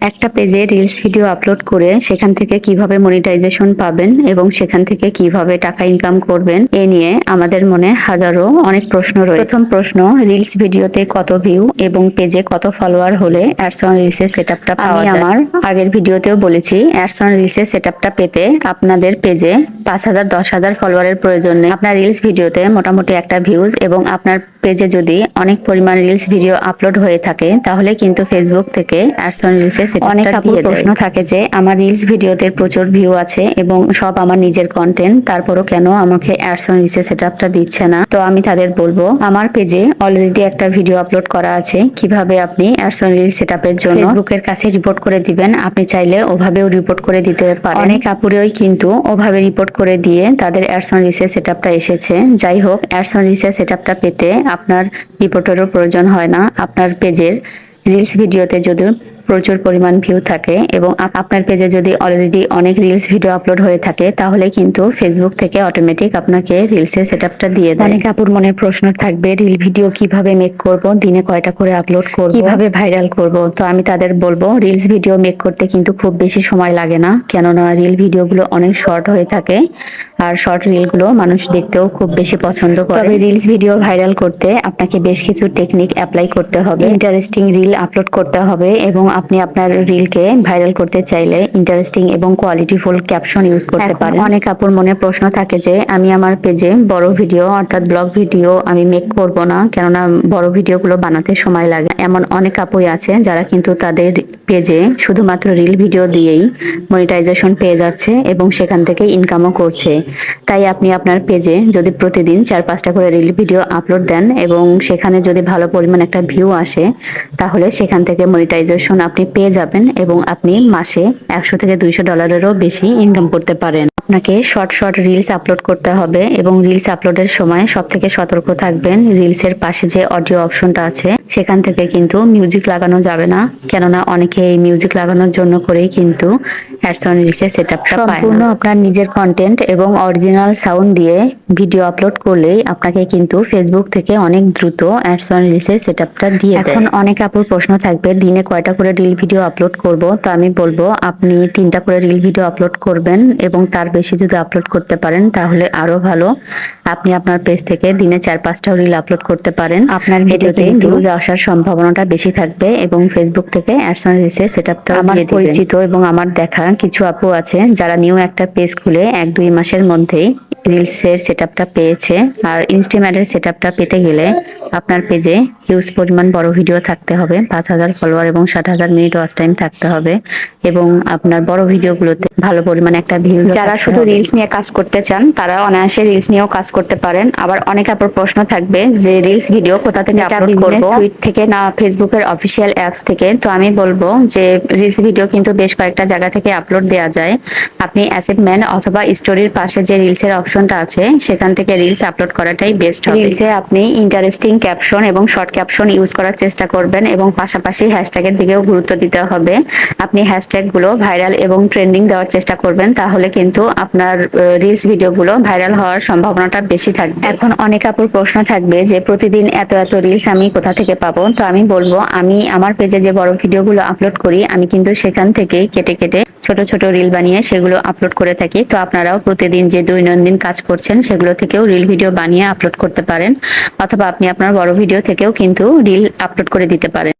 একটা পেজে reels video upload করে সেখান থেকে কীভাবে মনিটাইজেশন পাবেন এবং সেখান থেকে কীভাবে টাকা ইনকাম করবেন এ নিয়ে আমাদের মনে হাজারো অনেক প্রশ্ন রয়েছে। প্রথম প্রশ্ন রিলস ভিডিওতে কত ভিউ এবং পেজে কত ফলোয়ার হলে অ্যাডসন রিলসের সেটআপটা পাওয়া যায়? আমার আগের ভিডিওতেও বলেছি অ্যাডসন রিলসের সেটআপটা পেতে আপনাদের পেজে পাঁচ হাজার দশ হাজার ফলোয়ারের প্রয়োজন নেই। আপনার রিলস ভিডিওতে মোটামুটি একটা ভিউজ এবং আপনার পেজে যদি অনেক পরিমাণ রিলস ভিডিও আপলোড হয়ে থাকে তাহলে কিন্তু ফেসবুক থেকে অ্যাডস অন রিলসে অনেক প্রশ্ন থাকে যে আমার রিলস ভিডিওতে প্রচুর ভিউ আছে এবং সব আমার নিজের কন্টেন্ট তারপরও কেন আমাকে অ্যাডস অন রিলসে সেটআপটা দিচ্ছে না? তো আমি তাদের বলব আমার পেজে অলরেডি একটা ভিডিও আপলোড করা আছে কীভাবে আপনি অ্যাডস অন রিলস সেটআপের জন্য ফেসবুকের কাছে রিপোর্ট করে দিবেন? আপনি চাইলে ওভাবেও রিপোর্ট করে দিতে পারেন। অনেক আপুরেই কিন্তু ওভাবে রিপোর্ট করে দিয়ে তাদের অ্যাডস অন রিলসের সেটআপটা এসেছে। যাই হোক অ্যাডস অন রিলসের সেটআপটা পেতে আপনার রিপোর্টারও প্রয়োজন হয় না। আপনার পেজের রিলস ভিডিওতে যদি প্রচুর পরিমাণ ভিউ থাকে এবং আপনার পেজে যদি অলরেডি অনেক রিলস ভিডিও আপলোড হয়ে থাকে তাহলে কিন্তু ফেসবুক থেকে অটোমেটিক আপনাকে রিলসের সেট আপটা দিয়ে দেয়। অনেক আপুর মনে প্রশ্ন থাকবে রিল ভিডিও কীভাবে মেক করব দিনে কয়টা করে আপলোড করব? কীভাবে ভাইরাল করব? তো আমি তাদের বলব রিলস ভিডিও মেক করতে কিন্তু খুব বেশি সময় লাগে না কেননা রিল ভিডিওগুলো অনেক শর্ট হয়ে থাকে আর শর্ট রিলগুলো মানুষ দেখতেও খুব বেশি পছন্দ করে। তবে রিলস ভিডিও ভাইরাল করতে আপনাকে বেশ কিছু টেকনিক অ্যাপ্লাই করতে হবে। ইন্টারেস্টিং রিল আপলোড করতে হবে এবং আপনি আপনার রিলকে ভাইরাল করতে চাইলে ইন্টারেস্টিং এবং কোয়ালিটিফুল ক্যাপশন ইউজ করতে পারেন। অনেক আপুর মনে প্রশ্ন থাকে যে আমি আমার পেজে বড় ভিডিও অর্থাৎ ব্লগ ভিডিও আমি মেক করব না কেননা বড় ভিডিওগুলো বানাতে সময় লাগে। এমন অনেক আপুই আছে যারা কিন্তু তাদের পেজে শুধুমাত্র রিল ভিডিও দিয়েই মনিটাইজেশন পেয়ে যাচ্ছে এবং সেখান থেকে ইনকামও করছে। তাই আপনি আপনার পেজে যদি প্রতিদিন চার পাঁচটা করে রিল ভিডিও আপলোড দেন এবং সেখানে যদি ভালো পরিমাণ একটা ভিউ আসে, তাহলে সেখান থেকে মনিটাইজেশন আপনি পেয়ে যাবেন এবং আপনি মাসে একশো থেকে দুইশো ডলারেরও বেশি ইনকাম করতে পারেন। আপনাকে শর্ট শর্ট রিলস আপলোড করতে হবে এবং রিলস আপলোডের সময় সব থেকে সতর্ক থাকবেন। রিলসের পাশে যে অডিও অপশনটা আছে সেখান থেকে কিন্তু মিউজিক লাগানো যাবে না। কেননা অনেকে এই মিউজিক লাগানোর জন্য করেই কিন্তু অ্যাডস অন রিলসের সেটআপটা পায় সম্পূর্ণ আপনার নিজের কন্টেন্ট এবং অরিজিনাল সাউন্ড দিয়ে ভিডিও আপলোড করলেই আপনাকে কিন্তু ফেসবুক থেকে অনেক দ্রুত অ্যাডস অন রিলসের সেটআপটা দিয়ে দেয়। এখন অনেক আপুর প্রশ্ন থাকবে দিনে কয়টা করে রিল ভিডিও আপলোড করব? তো আমি বলব আপনি তিনটা করে রিল ভিডিও আপলোড করবেন এবং তার বেশি যদি আপলোড করতে পারেন তাহলে আরও ভালো। আপনি আপনার পেজ থেকে দিনে চার পাঁচটা রিল আপলোড করতে পারেন। আপনার ভিডিওতে ভিউজ আসার সম্ভাবনাটা বেশি থাকবে এবং ফেসবুক থেকে অ্যাডসেন্স এসে রিলসের সেটআপটা আমার পরিচিত এবং আমার দেখা কিছু আপু আছে যারা নিউ একটা পেজ খুলে এক দুই মাসের মধ্যেই রিলসের সেটআপটা পেয়েছে আর ইনস্টাগ্রামের সেটআপটা পেতে গেলে আপনার পেজে হিউজ পরিমাণ বড় ভিডিও থাকতে হবে। পাঁচ হাজার ফলোয়ার এবং ষাট হাজার মিনিট ওয়াচ টাইম থাকতে হবে এবং আপনার বড় ভিডিওগুলোতে ভালো পরিমাণ একটা ভিউ যারা শুধু রিলস নিয়ে কাজ করতে চান তারা অনায়াসে রিলস নিয়েও কাজ করতে পারেন। আবার অনেক আপুর প্রশ্ন থাকবে যে রিলস ভিডিও কোথা থেকে আপলোড করব? সুইট থেকে না ফেসবুকের অফিসিয়াল অ্যাপস থেকে? তো আমি বলব যে রিলস ভিডিও কিন্তু বেশ কয়েকটা জায়গা থেকে আপলোড দেওয়া যায়। আপনি অ্যাসেটমেন্ট অথবা স্টোরির পাশে যে রিলসের অপশনটা আছে, সেখান থেকে রিলস আপলোড করাটাই বেস্ট হবে। রিলসে আপনি ইন্টারেস্টিং ক্যাপশন এবং শর্ট ক্যাপশন ইউজ করার চেষ্টা করবেন এবং পাশাপাশি হ্যাশট্যাগের দিকেও গুরুত্ব দিতে হবে। আপনি হ্যাশট্যাগগুলো ভাইরাল এবং ট্রেন্ডিং দেওয়ার চেষ্টা করবেন, তাহলে কিন্তু আপনার রিলস ভিডিওগুলো ভাইরাল হওয়ার সম্ভাবনাটা বেশি থাকবে। এখন অনেক আপুর প্রশ্ন থাকবে যে, প্রতিদিন এত এত রিলস আমি কোথা থেকে পাবো? তো আমি বলব, আমি আমার পেজে যে বড় ভিডিওগুলো আপলোড করি, আমি কিন্তু সেখান থেকেই কেটে কেটে ছোট ছোট রিল বানিয়ে সেগুলো আপলোড করে থাকি। তো আপনারাও প্রতিদিন যে দৈনন্দিন কাজ করছেন, সেগুলো থেকেও রিল ভিডিও বানিয়ে আপলোড করতে পারেন, অথবা আপনি আপনার বড় ভিডিও থেকেও কিন্তু রিল আপলোড করে দিতে পারেন।